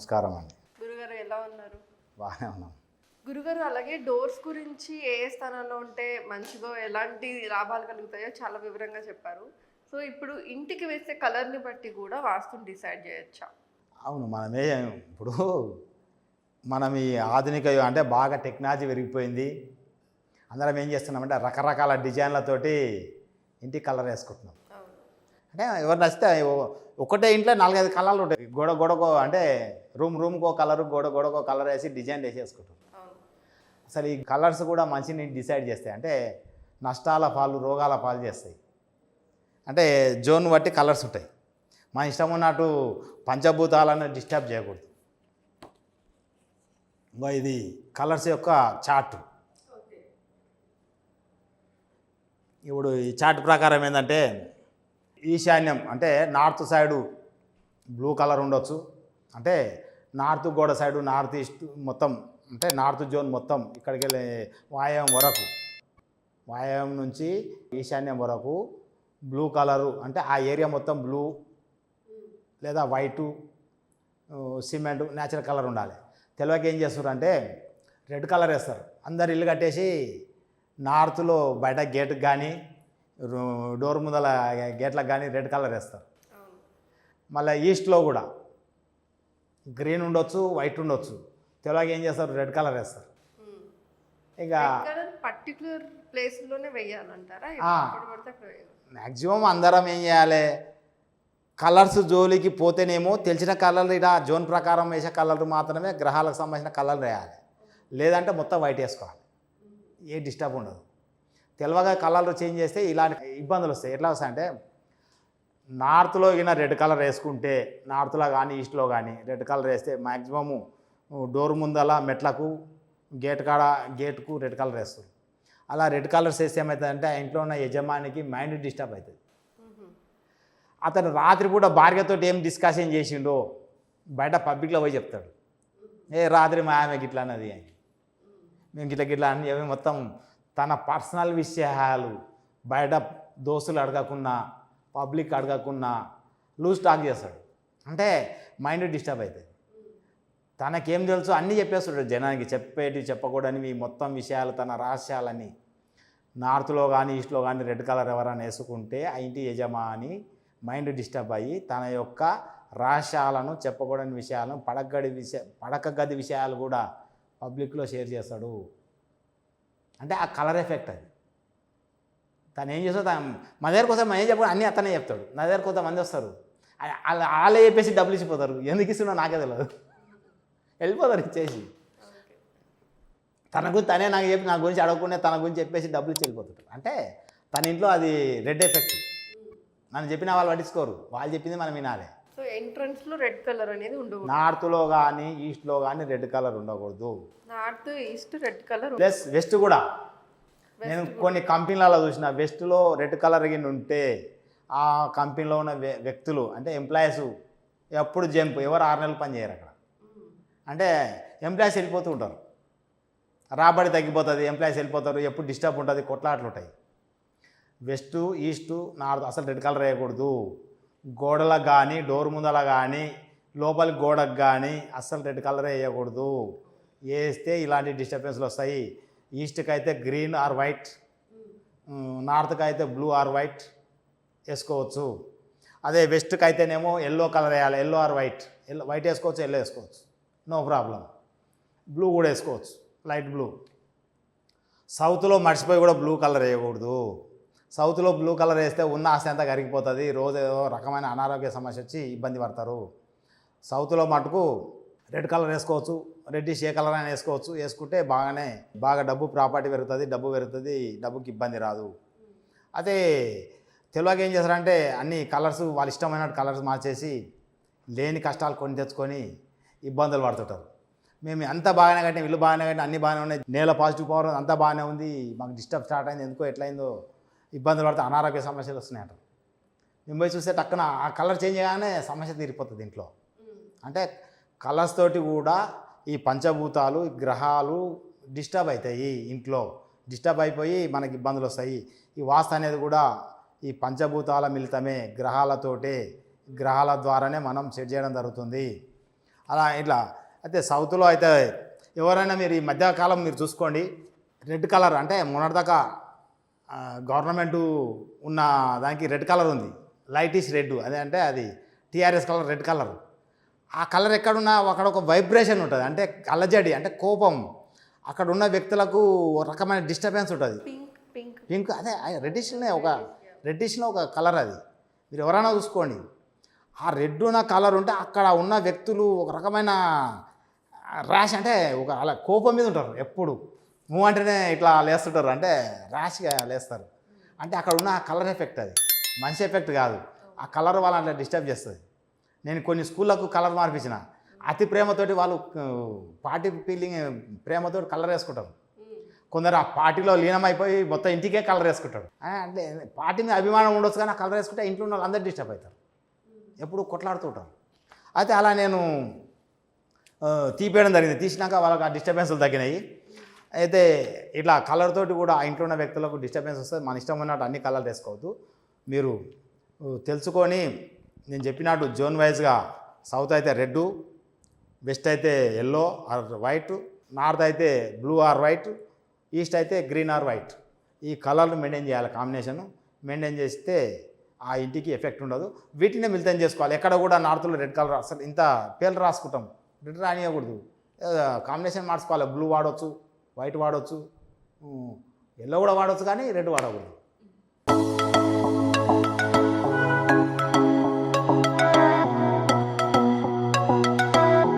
నమస్కారం అండి. గురుగారు ఎలా ఉన్నారు? బాగానే ఉన్నాం. గురుగారు అలాగే డోర్స్ గురించి ఏ ఏ స్థానంలో ఉంటే మంచిదో ఎలాంటి లాభాలు కలుగుతాయో చాలా వివరంగా చెప్పారు. సో ఇప్పుడు ఇంటికి వేసే కలర్ని బట్టి కూడా వాస్తుని డిసైడ్ చేయొచ్చా? అవును మనమే ఇప్పుడు మనం ఈ ఆధునిక అంటే బాగా టెక్నాలజీ పెరిగిపోయింది. అందరం ఏం చేస్తున్నామంటే రకరకాల డిజైన్లతోటి ఇంటికి కలర్ వేసుకుంటున్నాం. అంటే ఎవరు నచ్చితే ఒకటే ఇంట్లో నాలుగైదు కలర్లు ఉంటాయి. గోడ గోడకో అంటే రూమ్ రూమ్కో కలర్ గోడ గోడకో కలర్ వేసి డిజైన్ వేసేసుకుంటాం అసలు ఈ కలర్స్ కూడా మంచిని డిసైడ్ చేస్తాయి. అంటే నష్టాల పాలు రోగాల పాలు చేస్తాయి. అంటే జోన్ బట్టి కలర్స్ ఉంటాయి. మన ఇష్టం ఉన్నట్టు పంచభూతాలను డిస్టర్బ్ చేయకూడదు. ఇంకో ఇది కలర్స్ యొక్క చార్ట్. ఇప్పుడు ఈ చార్ట్ ప్రకారం ఏంటంటే ఈశాన్యం అంటే నార్త్ సైడు బ్లూ కలర్ ఉండొచ్చు. అంటే నార్త్ గోడ సైడు నార్త్ ఈస్ట్ మొత్తం అంటే నార్త్ జోన్ మొత్తం ఇక్కడికి వెళ్ళి వాయం వరకు వాయం నుంచి ఈశాన్యం వరకు బ్లూ కలరు అంటే ఆ ఏరియా మొత్తం బ్లూ లేదా వైటు సిమెంట్ న్యాచురల్ కలర్ ఉండాలి. తెలియక ఏం చేస్తారు అంటే రెడ్ కలర్ వేస్తారు. అందరు ఇల్లు కట్టేసి నార్త్లో బయట గేట్కి కానీ డోర్ ముందల గేట్లకు కానీ రెడ్ కలర్ వేస్తారు. మళ్ళీ ఈస్ట్లో కూడా గ్రీన్ ఉండొచ్చు వైట్ ఉండొచ్చు. తెలియక ఏం చేస్తారు? రెడ్ కలర్ వేస్తారు. ఇక కలర్ పర్టికులర్ ప్లేస్లోనే వేయాలంటారా? మ్యాక్సిమం అందరం ఏం చేయాలి? కలర్స్ జోలికి పోతేనేమో తెలిసిన కలర్లు ఇలా జోన్ ప్రకారం వేసే కలర్ మాత్రమే గ్రహాలకు సంబంధించిన కలర్లు వేయాలి. లేదంటే మొత్తం వైట్ వేసుకోవాలి. ఏ డిస్టర్బ్ ఉండదు. తెలివగా కలర్లు చేంజ్ చేస్తే ఇలాంటి ఇబ్బందులు వస్తాయి. ఎట్లా వస్తాయంటే నార్త్లో గిన రెడ్ కలర్ వేసుకుంటే నార్త్లో కానీ ఈస్ట్లో కానీ రెడ్ కలర్ వేస్తే మ్యాక్సిమము డోర్ ముందల మెట్లకు గేట్ కాడ గేట్కు రెడ్ కలర్ వేస్తారు. అలా రెడ్ కలర్స్ వేస్తే ఏమవుతుందంటే ఆ ఇంట్లో ఉన్న యజమానికి మైండ్ డిస్టర్బ్ అవుతుంది. అతను రాత్రిపూట భార్యతో ఏం డిస్కషన్ చేసిండో బయట పబ్లిక్లో పోయి చెప్తాడు. ఏ రాత్రి మా ఆమె గిట్లా అన్నది అని. మేము గిట్ల గిట్లా అని అవి మొత్తం తన పర్సనల్ విషయాలు బయట దోస్తులు అడగకున్నా పబ్లిక్ అడగకున్నా లూజ్ టాక్ చేస్తాడు. అంటే మైండ్ డిస్టర్బ్ అవుతుంది తనకేం తెలుసు అన్నీ చెప్పేస్తాడు జనానికి చెప్పేటి చెప్పకూడని మీ మొత్తం విషయాలు తన రహస్యాలని. నార్త్లో కానీ ఈస్ట్లో కానీ రెడ్ కలర్ ఎవరైనా వేసుకుంటే ఆ ఇంటి యజమాని మైండ్ డిస్టర్బ్ అయ్యి తన యొక్క రహస్యాలను చెప్పకూడని విషయాలను పడగడి విషయ పడక గది విషయాలు కూడా పబ్లిక్లో షేర్ చేస్తాడు. అంటే ఆ కలర్ ఎఫెక్ట్ అది. తను ఏం చేస్తా మా దగ్గర కోసం ఏం చెప్పకుండా అన్నీ అతనే చెప్తాడు. నా దగ్గర కొంతమంది వస్తారు. వాళ్ళు వాళ్ళే చెప్పేసి డబ్బులు ఇచ్చిపోతారు. ఎందుకు ఇస్తున్నా నాకే తెలియదు వెళ్ళిపోతారు ఇచ్చేసి. తన గురించి తనే నాకు చెప్పి నా గురించి అడగకుండా తన గురించి చెప్పేసి డబ్బులు ఇచ్చి వెళ్ళిపోతుంటారు. అంటే తన ఇంట్లో అది రెడ్ ఎఫెక్ట్. మనం చెప్పిన వాళ్ళు పట్టించుకోరు. వాళ్ళు చెప్పింది మనం వినాలి. సో ఎంట్రన్స్లో రెడ్ కలర్ అనేది ఉండకూడదు. నార్త్లో కానీ ఈస్ట్లో కానీ రెడ్ కలర్ ఉండకూడదు. North east red colour plus west కూడా. నేను కొన్ని కంపెనీలలో చూసిన వెస్ట్లో రెడ్ కలర్ కింద ఉంటే ఆ కంపెనీలో ఉన్న వ్య- వ్యక్తులు అంటే ఎంప్లాయీస్ ఎప్పుడు జంప్ ఎవరు ఆరు నెలలు పని చేయరు అక్కడ. అంటే ఎంప్లాయీస్ వెళ్ళిపోతూ ఉంటారు. రాబడి తగ్గిపోతుంది ఎంప్లాయీస్ వెళ్ళిపోతారు ఎప్పుడు డిస్టర్బ్ ఉంటుంది కొట్లాట్లు ఉంటాయి. వెస్ట్ ఈస్ట్ నార్త్ అసలు రెడ్ కలర్ వేయకూడదు. గోడలకు కానీ డోర్ ముందల కానీ లోపలి గోడకు కానీ అస్సలు రెడ్ కలర్ వేయకూడదు. వేస్తే ఇలాంటి డిస్టర్బెన్స్లు వస్తాయి. ఈస్ట్కి అయితే గ్రీన్ ఆర్ వైట్. నార్త్కి అయితే బ్లూ ఆర్ వైట్ వేసుకోవచ్చు. అదే వెస్ట్కి అయితేనేమో ఎల్లో కలర్ వేయాలి. Yellow or white. Yellow white వేసుకోవచ్చు ఎల్లో వేసుకోవచ్చు. No problem. బ్లూ కూడా వేసుకోవచ్చు. Light blue. సౌత్లో మర్చిపోయి కూడా బ్లూ కలర్ వేయకూడదు. సౌత్లో బ్లూ కలర్ వేస్తే ఉన్న ఆశ అంతా కరిగిపోతుంది. రోజు ఏదో రకమైన అనారోగ్య సమస్య వచ్చి ఇబ్బంది పడతారు. సౌత్లో మటుకు రెడ్ కలర్ వేసుకోవచ్చు రెడ్డిష్ ఏ కలర్ అయినా వేసుకోవచ్చు. వేసుకుంటే బాగానే బాగా డబ్బు ప్రాపర్టీ పెరుగుతుంది డబ్బు పెరుగుతుంది డబ్బుకి ఇబ్బంది రాదు. అదే తెలుగుకి ఏం చేస్తారంటే అన్ని కలర్స్ వాళ్ళ ఇష్టమైన కలర్స్ మార్చేసి లేని కష్టాలు కొని తెచ్చుకొని ఇబ్బందులు పడుతుంటారు. మేము అంత బాగానే కట్టిన ఇల్లు బాగానే కట్టిన అన్ని బాగానే ఉన్నాయి నేల పాజిటివ్ పవర్ అంతా బాగానే ఉంది మాకు డిస్టర్బ్ స్టార్ట్ అయింది ఎందుకో ఎట్లయిందో ఇబ్బందులు పడితే అనారోగ్య సమస్యలు వస్తున్నాయంట. మేము పోయి చూస్తే టక్కున ఆ కలర్ చేంజ్ చేయగానే సమస్య తీరిపోతుంది ఇంట్లో అంటే కలర్స్ తోటి కూడా ఈ పంచభూతాలు గ్రహాలు డిస్టర్బ్ అవుతాయి ఇంట్లో. డిస్టర్బ్ అయిపోయి మనకి ఇబ్బందులు వస్తాయి. ఈ వాస్తు అనేది కూడా ఈ పంచభూతాల మిళితమే. గ్రహాలతోటే గ్రహాల ద్వారానే మనం సెట్ చేయడం జరుగుతుంది. అలా ఇట్లా. అయితే సౌత్లో అయితే ఎవరైనా మీరు ఈ మధ్యకాలం మీరు చూసుకోండి. రెడ్ కలర్ అంటే మొన్నటిదాకా గవర్నమెంట్ ఉన్న దానికి రెడ్ కలర్ ఉంది. లైటిష్ రెడ్ అదే అంటే అది టీఆర్ఎస్ కలర్ రెడ్ కలర్. ఆ కలర్ ఎక్కడున్నా అక్కడ ఒక వైబ్రేషన్ ఉంటుంది. అంటే అలజడి అంటే కోపం. అక్కడ ఉన్న వ్యక్తులకు ఒక రకమైన డిస్టర్బెన్స్ ఉంటుంది. పింక్ అదే రెడ్డిష్లోనే ఒక రెడ్డిష్లో ఒక కలర్ అది. మీరు ఎవరైనా చూసుకోండి. ఆ రెడ్ ఉన్న కలర్ ఉంటే అక్కడ ఉన్న వ్యక్తులు ఒక రకమైన ర్యాష్ అంటే ఒక అలా కోపం మీద ఉంటారు ఎప్పుడు. మూవ్ అంటేనే ఇట్లా లేస్తుంటారు. అంటే ర్యాష్గా లేస్తారు. అంటే అక్కడ ఉన్న కలర్ ఎఫెక్ట్ అది. మంచి ఎఫెక్ట్ కాదు. ఆ కలర్ వాళ్ళని అట్లా డిస్టర్బ్ చేస్తుంది. నేను కొన్ని స్కూళ్ళకు కలర్ మార్పించిన. అతి ప్రేమతోటి వాళ్ళు పార్టీ ఫీలింగ్ ప్రేమతోటి కలర్ వేసుకుంటారు. కొందరు ఆ పార్టీలో లీనమైపోయి మొత్తం ఇంటికే కలర్ వేసుకుంటాడు అంటే పార్టీ మీద అభిమానం ఉండొచ్చు కానీ ఆ కలర్ వేసుకుంటే ఇంట్లో ఉన్న వాళ్ళు అందరు డిస్టర్బ్ అవుతారు. ఎప్పుడు కొట్లాడుతుంటారు అయితే అలా నేను తీపేయడం జరిగింది. తీసినాక వాళ్ళకి ఆ డిస్టర్బెన్స్లు తగ్గినాయి. అయితే ఇట్లా కలర్ తోటి కూడా ఆ ఇంట్లో ఉన్న వ్యక్తులకు డిస్టర్బెన్స్ వస్తుంది మన ఇష్టం ఉన్నట్టు అన్ని కలర్లు వేసుకోవద్దు. మీరు తెలుసుకొని నేను చెప్పినట్టు జోన్ వైజ్గా సౌత్ అయితే రెడ్ వెస్ట్ అయితే ఎల్లో ఆర్ వైట్ నార్త్ అయితే బ్లూ ఆర్ వైట్ ఈస్ట్ అయితే గ్రీన్ ఆర్ వైట్. ఈ కలర్లు మెయింటైన్ చేయాలి కాంబినేషన్ మెయింటైన్ చేస్తే ఆ ఇంటికి ఎఫెక్ట్ ఉండదు. వీటినే మిలితం చేసుకోవాలి. ఎక్కడ కూడా నార్త్లో రెడ్ కలర్ అసలు ఇంత పేర్లు రాసుకుంటాం. రెడ్ రానియకూడదు. కాంబినేషన్ మార్చుకోవాలి. బ్లూ వాడవచ్చు వైట్ వాడవచ్చు ఎల్లో కూడా వాడవచ్చు కానీ రెడ్ వాడకూడదు.